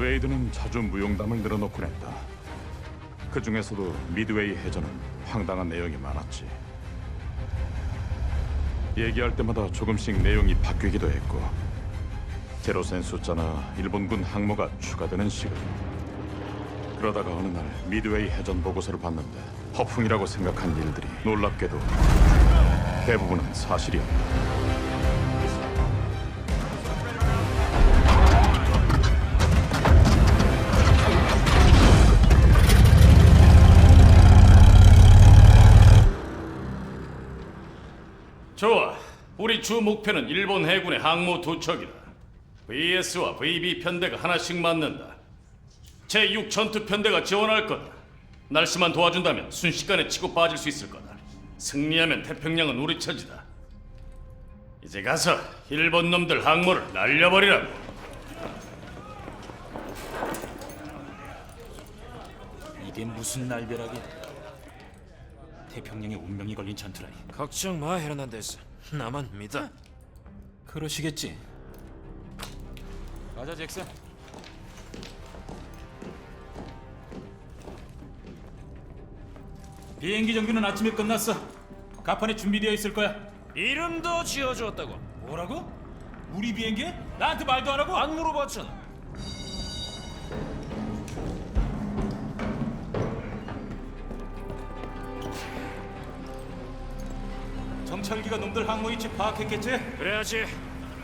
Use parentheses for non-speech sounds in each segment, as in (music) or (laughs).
웨이드는 자주 무용담을 늘어놓곤 했다. 그 중에서도 미드웨이 해전은 황당한 내용이 많았지. 얘기할 때마다 조금씩 내용이 바뀌기도 했고 제로센 숫자나 일본군 항모가 추가되는 시간. 그러다가 어느 날 미드웨이 해전 보고서를 봤는데 허풍이라고 생각한 일들이 놀랍게도 대부분은 사실이었다. 주 목표는 일본 해군의 항모 두 척이다. VS와 VB 편대가 하나씩 맞는다. 제6 전투 편대가 지원할 거다. 날씨만 도와준다면 순식간에 치고 빠질 수 있을 거다. 승리하면 태평양은 우리 처지다. 이제 가서 일본 놈들 항모를 날려버리라고. 이게 무슨 날벼락이야? 태평양에 운명이 걸린 전투라니. 걱정 마 헤르난데스 나만 믿어 그러시겠지. 가자 잭슨. 비행기 정비는 아침에 끝났어. 가판에 준비되어 있을 거야. 이름도 지어주었다고 뭐라고? 우리 비행기? 나한테 말도 안 하고? 안 물어봤잖아 정찰기가 놈들 항모 위치 파악했겠지? 그래야지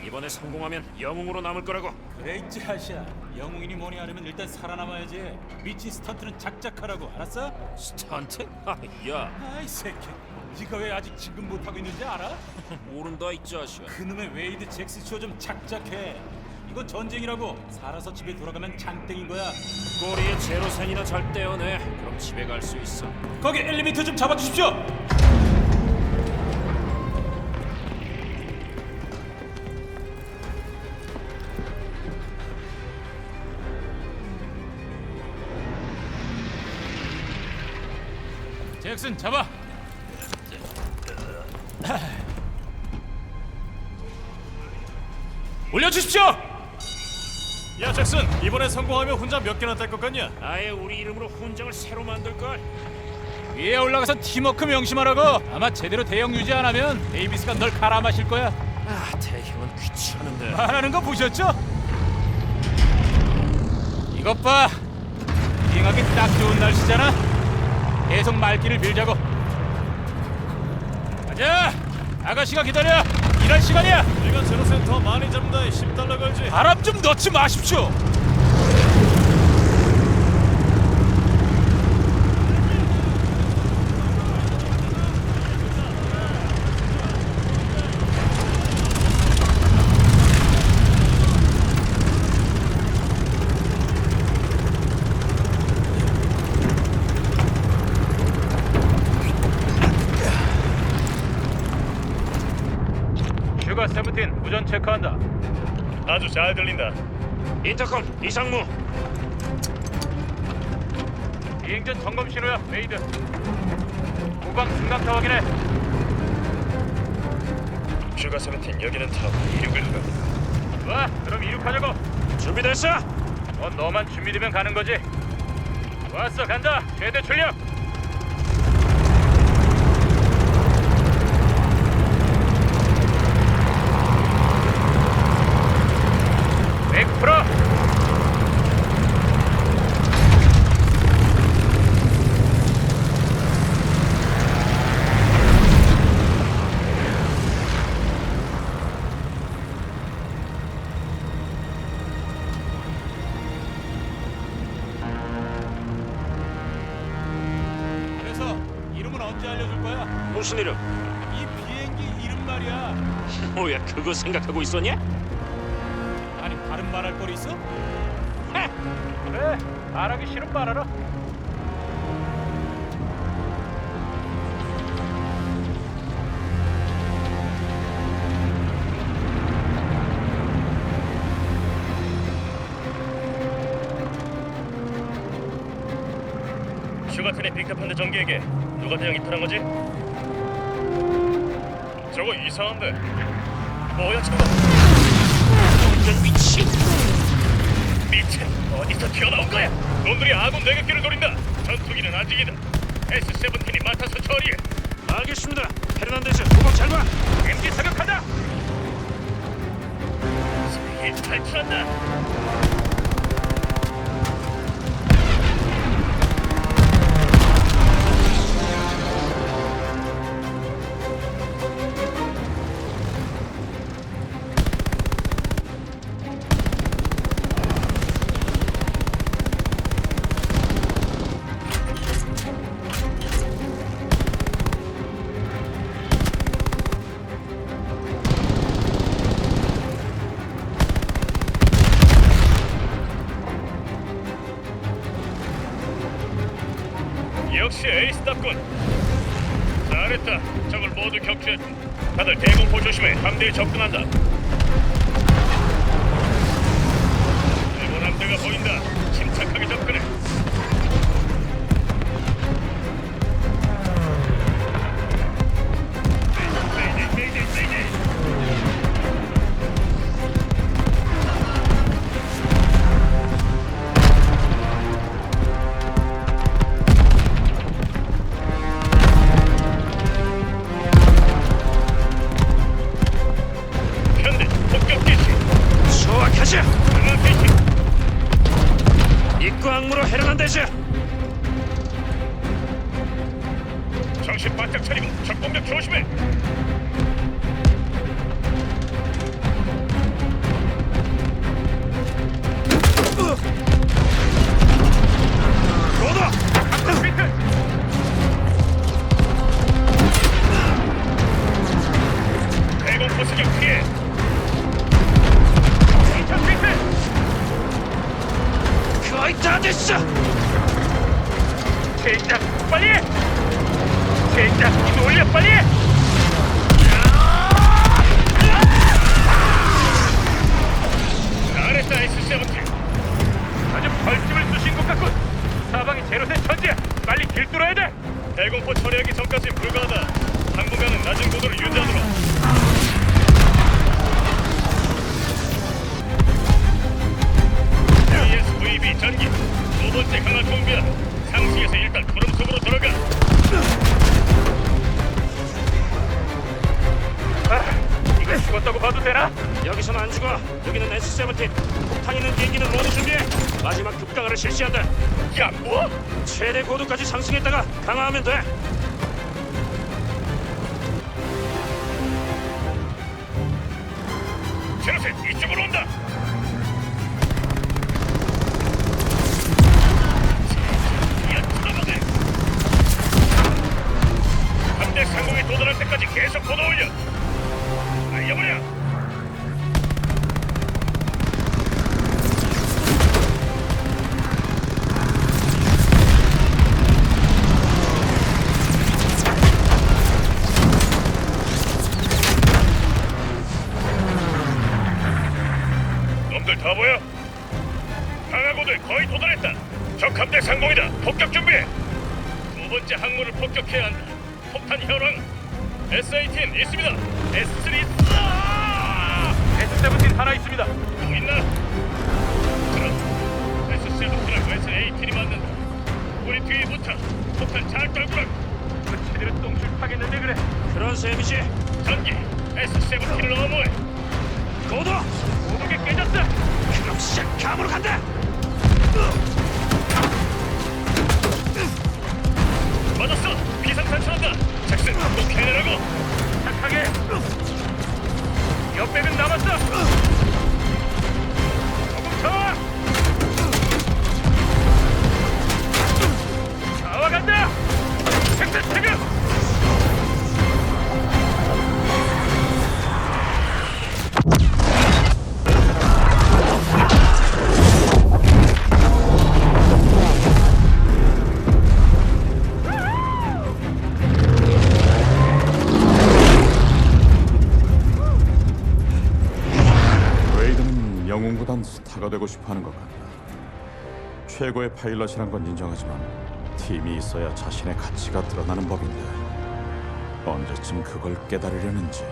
이번에 성공하면 영웅으로 남을 거라고 그래 있지 아시아. 영웅이니 뭐니 하려면 일단 살아남아야지. 미친 스턴트는 작작하라고 알았어? 스턴트? 아야 아이 새끼. 네가 왜 아직 지금 못하고 있는지 알아? (laughs) 모른다 이 자식아 그놈의 웨이드 잭스 쇼 좀 작작해. 이건 전쟁이라고. 살아서 집에 돌아가면 장땡인 거야. 꼬리에 제로센이나 잘 떼어내 그럼 집에 갈 수 있어 거기 엘리베이터 좀 잡아주십시오. 잭슨 잡아. 올려주십시오. 야 잭슨 이번에 성공하면 혼자 몇 개나 딸 것 같냐? 아예 우리 이름으로 훈장을 새로 만들 걸 위에 올라가서 팀워크 명심하라고. 아마 제대로 대형 유지 안 하면 데이비스가 널 갈아 마실 거야. 아 대형은 귀찮은데 말하는 거 보셨죠? 이것 봐. 비행하기 딱 좋은 날씨잖아. 계속 말기를 빌자고. 가자. 아가씨가 기다려. 일할 시간이야. 내가 제로센터 많이 잡는다 10달러 걸지 바람 좀 넣지 마십시오. 슈가 세븐틴 무전 체크한다. 아주 잘 들린다 인터컴 이상무 비행전 점검 신호야, 메이드. 후방 승강타 확인해. 슈가 세븐틴 여기는 탑 이륙을 하라 와, 그럼 이륙하자고. 준비됐어? 어, 너만 준비되면 가는 거지. 왔어, 간다. 최대 출력. 백 프로. 그래서 이름은 언제 알려줄 거야? 무슨 이름? 이 비행기 이름 말이야. (laughs) 뭐야 그거 생각하고 있었냐? 다른 말할 거리 있어? 그래 말하기 싫은 말하라 슈가튼의 빅탑한대 전기에게 누가 대형 이탈한 거지? 저거 이상한데 뭐야 저거 운전 미친 미친 어디서 튀어나온 거야? 놈들이 아군 내격기를 노린다. 전투기는 아직이다. S-17이 맡아서 처리해. 알겠습니다. 페르난데즈, 도박 잘 봐. MG 사격한다. 이 탈출한다. 역시 에이스답군. 잘했다. 적을 모두 격추했다. 다들 대공포 조심해. 함대에 접근한다. 일본 함대가 보인다. 침착하게 접근해. 제작 빨리. 제작 올려 빨리. 잘했다 S-17. 아주 벌집을 쑤신 것 같군. 사방이 제로센 천지야. 빨리 길 뚫어야 돼. 대공포 처리하기 전까지 불가하다. 당분간은 낮은 고도를 유지하도록. ASVB 전기 두 번째 강화 준비야. 상승에서 일단 구름 속으로 들어가. 아, 이거 죽었다고 봐도 되나? 여기선 안 죽어. 여기는 S-17. 폭탄 있는 비행기는 모두 준비해. 마지막 급강화를 실시한다. 야, 뭐? 최대 고도까지 상승했다가 강화하면 돼. S17 하나 있습니다. 또 있나? 그럼 S17하고 S18이 맞는다. 우리 뒤에 붙어. 폭탄 잘 떨구라. 그 제대로 똥줄 파겠는데 그래. 그런 셈이지. 전기 S17을 어머해. 고도. 모든 게 깨졌어. 그럼 시작. 감으로 간다. 영웅보단 스타가 되고 싶어하는 것 같다. 최고의 파일럿이란 건 인정하지만 팀이 있어야 자신의 가치가 드러나는 법인데 언제쯤 그걸 깨달으려는지.